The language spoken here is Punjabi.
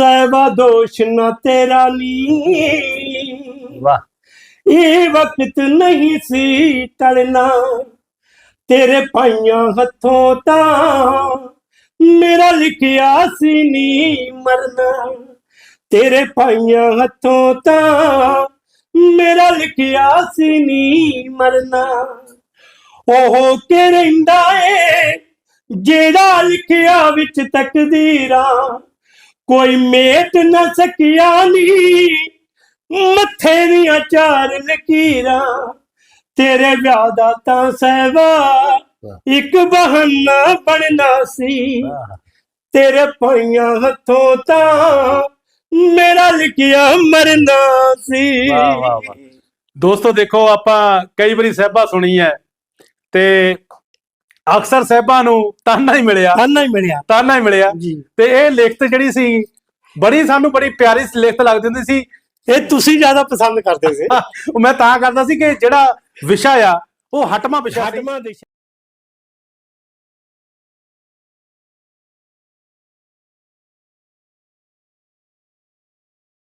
ਸਹਿਬਾ ਦੋਸ਼ ਨਾ ਤੇਰਾ ਨੀ। ਵਾਹ। ਇਹ ਵਕਤ ਨਹੀਂ ਸੀ ਟਲਣਾ। ਤੇਰੇ ਪਾਈਆਂ ਹੱਥੋਂ ਤਾਂ ਮੇਰਾ ਲਿਖਿਆ ਸੀ ਨੀ ਮਰਨਾ। ਤੇਰੇ ਪਾਈਆਂ ਹੱਥੋਂ ਤਾਂ ਮੇਰਾ ਲਿਖਿਆ ਸੀ ਨੀ ਮਰਨਾ। ਉਹ ਕਿ ਰਹਿੰਦਾ ਏ ਜਿਹੜਾ ਲਿਖਿਆ ਵਿੱਚ ਤਕਦੀਰਾਂ ਕੋਈ ਮੇਟ ਨਾ ਸਕਿਆ ਨੀ। ਮੱਥੇ ਦੀਆਂ ਚਾਰ ਲਕੀਰਾਂ ਤੇਰੇ ਵਿਆਹ ਦਾ ਤਾਂ ਸਹਿਵਾ। ਇੱਕ ਬਹਾਨਾ ਬਣਨਾ ਸੀ। ਤੇਰੇ ਪਾਈਆਂ ਹੱਥੋਂ ਤਾਂ ਮੇਰਾ ਲਿਖਿਆ ਮਰਨਾ ਸੀ। ਵਾਹ, ਵਾਹ, ਵਾਹ। ਦੋਸਤੋ ਦੇਖੋ ਆਪਾਂ ਕਈ ਵਾਰੀ ਸਹਿਬਾ ਸੁਣੀ ਹੈ ਤੇ ਅਕਸਰ ਸਹਿਬਾ ਨੂੰ ਤਾਨਾ ਹੀ ਮਿਲਿਆ। ਤਾਨਾ ਹੀ ਮਿਲਿਆ। ਤਾਨਾ ਹੀ ਮਿਲਿਆ। ਤੇ ਇਹ ਲਿਖਤ ਜਿਹੜੀ ਸੀ ਬੜੀ ਸਾਨੂੰ ਬੜੀ ਪਿਆਰੀ ਲਿਖਤ ਲੱਗਦੀ ਹੁੰਦੀ ਸੀ। ਇਹ ਤੁਸੀਂ ਜ਼ਿਆਦਾ ਪਸੰਦ ਕਰਦੇ ਸੀ। ਮੈਂ ਤਾਂ ਕਰਦਾ ਸੀ ਕਿ ਜਿਹੜਾ ਵਿਸ਼ਾ ਆ ਉਹ ਹਟਮਾ ਵਿਸ਼ਾ ਦੇ